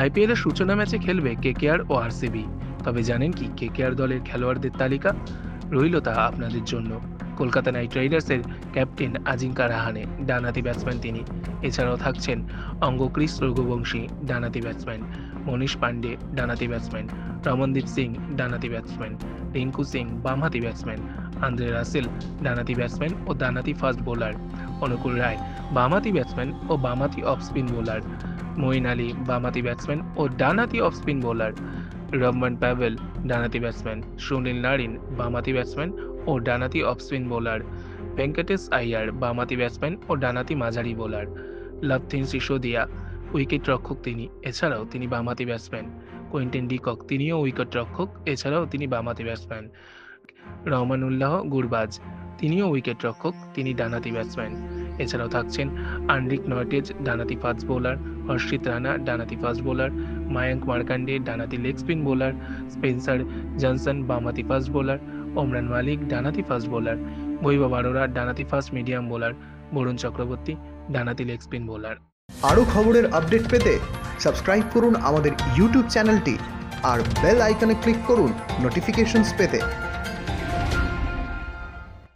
আইপিএলের সূচনা ম্যাচে খেলবে কেকেআর ও আরসিবি। তবে জানেন কি, কেকেআর দলের খেলোয়াড়দের তালিকা রইল তা আপনাদের জন্য। কলকাতা নাইট রাইডার্সের ক্যাপ্টেন আজিঙ্কা রাহানে ডানাতি ব্যাটসম্যান তিনি। এছাড়াও থাকছেন অঙ্গক্রিস রঘুবংশী ডানাতি ব্যাটসম্যান মনীষ পান্ডে ডানাতি ব্যাটসম্যান রমনদীপ সিং ডানাতি ব্যাটসম্যান রিঙ্কু সিং, বামহাতি ব্যাটসম্যান আন্দ্রে রাসেল ডানাতি ব্যাটসম্যান ও ডানাতি ফাস্ট বোলার অনুকূল রায়। বামহাতি ব্যাটসম্যান ও বামহাতি off spin bowler Moeen Ali বামহাতি ব্যাটসম্যান ও ডানাতি off spin bowler Rovman Powell ডানাতি batsman Sunil Narine, বামাতি ব্যাটসম্যান ও ডানাতি off spin bowler Venkatesh Iyer, বামাতি batsman ও ডানাতি মাঝারি বোলার লভথিন সিসোদিয়া উইকেট রক্ষক তিনি, এছাড়াও তিনি বামাতি ব্যাটসম্যান কোয়েন্টেন ডিকক, তিনিও উইকেট রক্ষক এছাড়াও তিনি বামাতি ব্যাটসম্যান রহমানুল্লাহ গুরবাজ, তিনিও উইকেট রক্ষক তিনি ডানাতি ব্যাটসম্যান এছাড়াও থাকছেন আন্ড্রিক নয়টেজ ডানাতি ফাস্ট বোলার হর্ষিত রানা ডানাতি fast bowler Mayank Markande ডানাতি leg spin bowler Spencer Johnson বামাতি fast bowler Umran Malik ডানাতি fast bowler Vaibhav Arora ডানাতি fast medium bowler Varun Chakravarthy ডানাতি leg spin bowler আরও খবরের আপডেট পেতে সাবস্ক্রাইব করুন আমাদের ইউটিউব চ্যানেলটি আর বেল আইকনে ক্লিক করুন নোটিফিকেশনস পেতে।